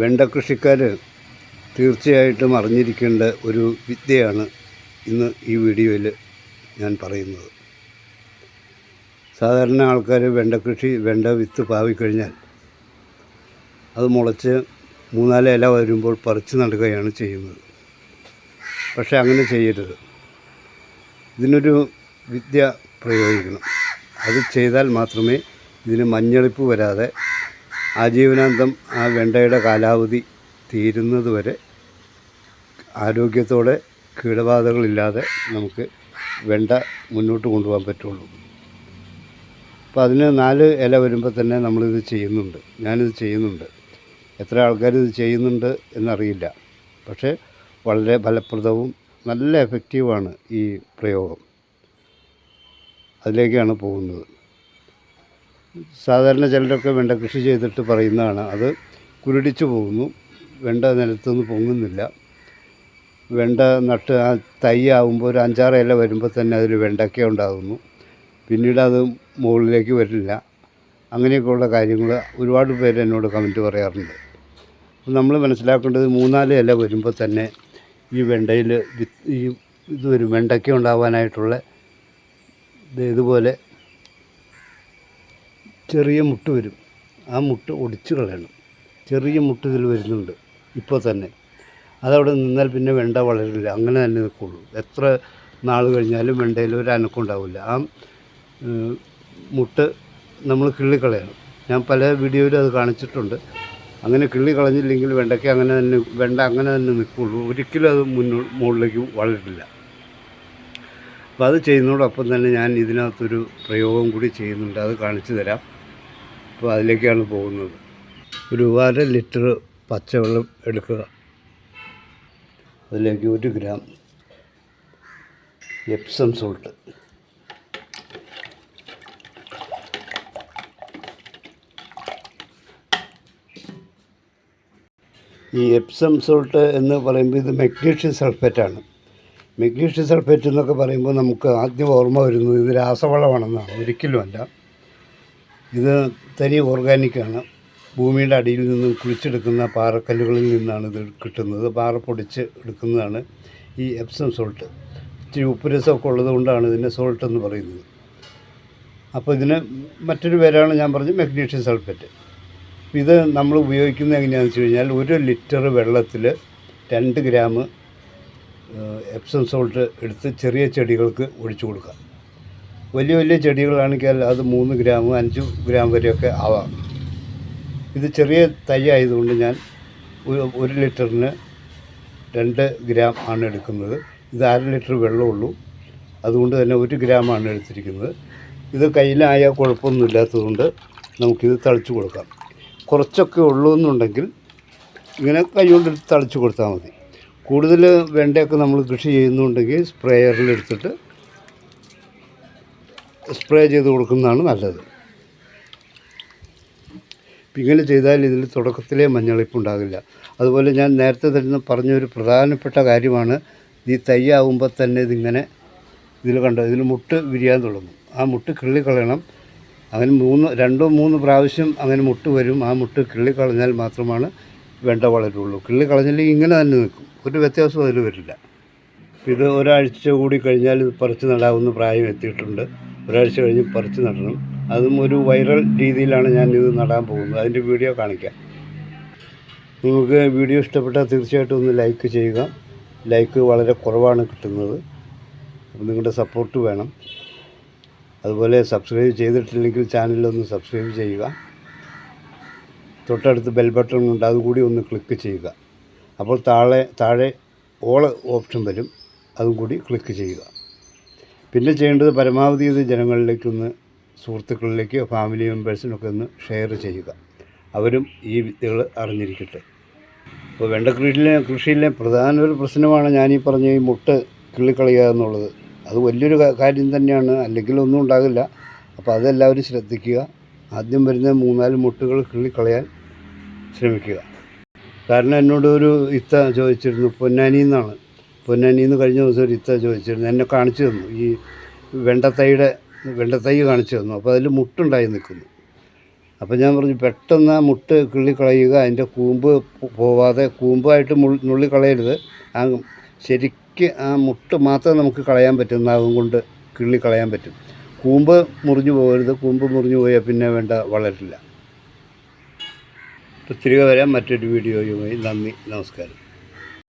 വെണ്ട കൃഷിക്കാർ തീർച്ചയായിട്ടും അറിഞ്ഞിരിക്കേണ്ട ഒരു വിദ്യയാണ് ഇന്ന് ഈ വീഡിയോയിൽ ഞാൻ പറയുന്നത്. സാധാരണ ആൾക്കാർ വെണ്ട കൃഷി വെണ്ട വിത്ത് പാവിക്കഴിഞ്ഞാൽ അത് മുളച്ച് മൂന്നാൽ ഇല വരുമ്പോൾ പറിച്ച് നടുകയാണ് ചെയ്യുന്നത്. പക്ഷേ അങ്ങനെ ചെയ്യരുത്. ഇതിനൊരു വിദ്യ പ്രയോഗിക്കണം. അത് ചെയ്താൽ മാത്രമേ ഇതിന് മഞ്ഞളിപ്പ് വരാതെ ആജീവനാന്തം ആ വെണ്ടയുടെ കാലാവധി തീരുന്നതുവരെ ആരോഗ്യത്തോടെ കീടബാധകളില്ലാതെ നമുക്ക് വെണ്ട മുന്നോട്ട് കൊണ്ടുപോകാൻ പറ്റുള്ളൂ. അപ്പോൾ അതിന് നാല് ഇല വരുമ്പോൾ തന്നെ നമ്മളിത് ചെയ്യുന്നുണ്ട്. ഞാനിത് ചെയ്യുന്നുണ്ട്. എത്ര ആൾക്കാർ ഇത് ചെയ്യുന്നുണ്ട് എന്നറിയില്ല. പക്ഷേ വളരെ ഫലപ്രദവും നല്ല എഫക്റ്റീവാണ് ഈ പ്രയോഗം. അതിലേക്കാണ് പോകുന്നത്. സാധാരണ ചിലരൊക്കെ വെണ്ട കൃഷി ചെയ്തിട്ട് പറയുന്നതാണ്. അത് കുരുടിച്ചു പോകുന്നു. വെണ്ട നിലത്തുനിന്ന് പൊങ്ങുന്നില്ല. വെണ്ട നട്ട് ആ തൈ ഒരു അഞ്ചാറ് ഇല വരുമ്പോൾ തന്നെ അതിൽ വെണ്ടയ്ക്ക ഉണ്ടാകുന്നു. പിന്നീട് അത് മുകളിലേക്ക് വരില്ല. അങ്ങനെയൊക്കെയുള്ള കാര്യങ്ങൾ ഒരുപാട് പേര് എന്നോട് കമന്റ് പറയാറുണ്ട്. നമ്മൾ മനസ്സിലാക്കേണ്ടത് മൂന്നാൽ ഇല വരുമ്പോൾ തന്നെ ഈ വെണ്ടയിൽ ഈ ഇത് വരും വെണ്ടയ്ക്ക ഉണ്ടാവാനായിട്ടുള്ള ഇത് ഇതുപോലെ ചെറിയ മുട്ട് വരും. ആ മുട്ട് ഒടിച്ച് കളയണം. ചെറിയ മുട്ട് ഇതിൽ വരുന്നുണ്ട്. ഇപ്പോൾ തന്നെ. അതവിടെ നിന്നാൽ പിന്നെ വെണ്ട വളരില്ല. അങ്ങനെ തന്നെ നിൽക്കുള്ളൂ. എത്ര നാൾ കഴിഞ്ഞാലും വെണ്ടയിൽ ഒരു അനക്കം ഉണ്ടാവില്ല. ആ മുട്ട് നമ്മൾ കിള്ളിക്കളയണം. ഞാൻ പല വീഡിയോയിലും അത് കാണിച്ചിട്ടുണ്ട്. അങ്ങനെ കിള്ളി കളഞ്ഞില്ലെങ്കിൽ വെണ്ടയ്ക്ക് അങ്ങനെ തന്നെ വെണ്ട അങ്ങനെ തന്നെ നിൽക്കുള്ളൂ. ഒരിക്കലും അത് മുന്നോ മുകളിലേക്ക് വളരില്ല. അപ്പോൾ അത് ചെയ്യുന്നതോടൊപ്പം തന്നെ ഞാൻ ഇതിനകത്തൊരു പ്രയോഗം കൂടി ചെയ്യുന്നുണ്ട്. അത് കാണിച്ചു തരാം. അപ്പോൾ അതിലേക്കാണ് പോകുന്നത്. ഒരു അര ലിറ്റർ പച്ചവെള്ളം എടുക്കുക. അതിലേക്ക് ഒരു ഗ്രാം എപ്സം സോൾട്ട് ഈ എപ്സം സോൾട്ട് എന്ന് പറയുമ്പോൾ ഇത് മെഗ്നീഷ്യം സൾഫേറ്റാണ്. മെഗ്നീഷ്യം സൾഫേറ്റ് എന്നൊക്കെ പറയുമ്പോൾ നമുക്ക് ആദ്യം ഓർമ്മ വരുന്നത് ഇത് രാസവളമാണെന്നാണ്. ഒരിക്കലുമല്ല. ഇത് തനി ഓർഗാനിക്കാണ് ഭൂമിയുടെ അടിയിൽ നിന്ന് കുഴിച്ചെടുക്കുന്ന പാറക്കല്ലുകളിൽ നിന്നാണ് ഇത് കിട്ടുന്നത്. പാറ പൊടിച്ച് എടുക്കുന്നതാണ് ഈ എപ്സം സോൾട്ട് ഇച്ചിരി ഉപ്പ് രസമൊക്കെ ഉള്ളത് കൊണ്ടാണ് ഇതിനെ സോൾട്ട് എന്ന് പറയുന്നത്. അപ്പോൾ ഇതിന് മറ്റൊരു പേരാണ് ഞാൻ പറഞ്ഞത് മെഗ്നീഷ്യം സൾഫേറ്റ് ഇത് നമ്മൾ ഉപയോഗിക്കുന്നത് എങ്ങനെയാണെന്ന് വെച്ച് കഴിഞ്ഞാൽ ഒരു ലിറ്റർ വെള്ളത്തിൽ രണ്ട് ഗ്രാം എപ്സം സോൾട്ട് എടുത്ത് ചെറിയ ചെടികൾക്ക് ഒഴിച്ചു കൊടുക്കാം വലിയ വലിയ ചെടികളാണെങ്കിൽ അത് മൂന്ന് ഗ്രാം അഞ്ച് ഗ്രാം വരെയൊക്കെ ആവാം. ഇത് ചെറിയ തൈ ആയതുകൊണ്ട് ഞാൻ ഒരു ലിറ്ററിന് രണ്ട് ഗ്രാം ആണ് എടുക്കുന്നത്. ഇത് അര ലിറ്റർ വെള്ളമുള്ളൂ. അതുകൊണ്ട് തന്നെ ഒരു ഗ്രാമാണ് എടുത്തിരിക്കുന്നത്. ഇത് കയ്യിലായാൽ കുഴപ്പമൊന്നുമില്ലാത്തതുകൊണ്ട് നമുക്കിത് തളിച്ചു കൊടുക്കാം. കുറച്ചൊക്കെ ഉള്ളൂ എന്നുണ്ടെങ്കിൽ ഇങ്ങനെ കൈ കൊണ്ട് തളിച്ചു കൊടുത്താൽ മതി. കൂടുതൽ വെണ്ടയൊക്കെ നമ്മൾ കൃഷി ചെയ്യുന്നുണ്ടെങ്കിൽ സ്പ്രേയറിൽ എടുത്തിട്ട് സ്പ്രേ ചെയ്ത് കൊടുക്കുന്നതാണ് നല്ലത്. ഇങ്ങനെ ചെയ്താൽ ഇതിൽ തുടക്കത്തിലേ മഞ്ഞളിപ്പ് ഉണ്ടാകില്ല അതുപോലെ ഞാൻ നേരത്തെ തന്നെ പറഞ്ഞൊരു പ്രധാനപ്പെട്ട കാര്യമാണ് ഈ തൈയാവുമ്പോൾ തന്നെ ഇതിങ്ങനെ ഇതിൽ കണ്ടോ ഇതിൽ മുട്ട് വിരിയാൻ തുടങ്ങും. ആ മുട്ട് കിള്ളിക്കളയണം. അങ്ങനെ മൂന്ന് രണ്ടോ മൂന്ന് പ്രാവശ്യം അങ്ങനെ മുട്ട് വരും. ആ മുട്ട് കിള്ളിക്കളഞ്ഞാൽ മാത്രമാണ് വെണ്ട വളരുള്ളൂ. കിള്ളി കളഞ്ഞില്ലെങ്കിൽ ഇങ്ങനെ തന്നെ നിൽക്കും. ഒരു വ്യത്യാസം അതിൽ വരില്ല. ഇത് ഒരാഴ്ച കൂടി കഴിഞ്ഞാൽ ഇത് പറിച്ച് നടാവുന്ന പ്രായം എത്തിയിട്ടുണ്ട്. ഒരാഴ്ച കഴിഞ്ഞ് പറിച്ച് നടണം. അതും ഒരു വൈറൽ രീതിയിലാണ് ഞാൻ ഇത് നടാൻ പോകുന്നത്. അതിന്റെ വീഡിയോ കാണിക്കാം. നിങ്ങൾക്ക് വീഡിയോ ഇഷ്ടപ്പെട്ടാൽ തീർച്ചയായിട്ടും ഒന്ന് ലൈക്ക് ചെയ്യുക. ലൈക്ക് വളരെ കുറവാണ് കിട്ടുന്നത്. അപ്പം നിങ്ങളുടെ സപ്പോർട്ട് വേണം. അതുപോലെ സബ്സ്ക്രൈബ് ചെയ്തിട്ടില്ലെങ്കിൽ ചാനലൊന്ന് സബ്സ്ക്രൈബ് ചെയ്യുക. തൊട്ടടുത്ത് ബെൽ ബട്ടൺ ഉണ്ട്. അതുകൂടി ഒന്ന് ക്ലിക്ക് ചെയ്യുക. അപ്പോൾ താഴെ താഴെ ഓൾ ഓപ്ഷൻ വരും. അതും കൂടി ക്ലിക്ക് ചെയ്യുക. പിന്നെ ചെയ്യേണ്ടത് പരമാവധി ഇത് ജനങ്ങളിലേക്കൊന്ന് സുഹൃത്തുക്കളിലേക്ക് ഫാമിലി മെമ്പേഴ്സിനൊക്കെ ഒന്ന് ഷെയർ ചെയ്യുക. അവരും ഈ വിദ്യകൾ അറിഞ്ഞിരിക്കട്ടെ. ഇപ്പോൾ വെണ്ട കൃഷിയിലെ കൃഷിയിലെ പ്രധാന ഒരു പ്രശ്നമാണ് ഞാനീ പറഞ്ഞ ഈ മുട്ട കിള്ളിക്കളയുക എന്നുള്ളത്. അത് വലിയൊരു കാര്യം തന്നെയാണ്. അല്ലെങ്കിൽ ഒന്നും ഉണ്ടാകില്ല. അപ്പോൾ അതെല്ലാവരും ശ്രദ്ധിക്കുക. ആദ്യം വരുന്ന മൂന്നാൽ മുട്ടുകൾ കിള്ളിക്കളയാൻ ശ്രമിക്കുക. കാരണം എന്നോട് ഒരു ഇത്ത ചോദിച്ചിരുന്നു പൊന്നാനി എന്നാണ്. പൊന്നാനി എന്ന് കഴിഞ്ഞ ദിവസം ഒരു ഇത്ത ചോദിച്ചിരുന്നു. എന്നെ കാണിച്ചു തന്നു. ഈ വെണ്ടത്തൈയുടെ വെണ്ടത്തൈ കാണിച്ചു തന്നു. അപ്പോൾ അതിൽ മുട്ടുണ്ടായി നിൽക്കുന്നു. അപ്പോൾ ഞാൻ പറഞ്ഞു പെട്ടെന്ന് ആ മുട്ട് കിള്ളിക്കളയുക അതിന്റെ കൂമ്പ് പോവാതെ കൂമ്പായിട്ട് മുൾ നുള്ളി കളയരുത് ആ ശരിക്ക് ആ മുട്ട് മാത്രം നമുക്ക് കളയാൻ പറ്റും. നാഗം കൊണ്ട് കിള്ളിക്കളയാൻ പറ്റും. കൂമ്പ് മുറിഞ്ഞു പോകരുത്. കൂമ്പ് മുറിഞ്ഞു പോയാൽ പിന്നെ വേണ്ട വളരില്ല. തിരികെ വരാം. മറ്റൊരു വീഡിയോയുമായി. നന്ദി. നമസ്കാരം.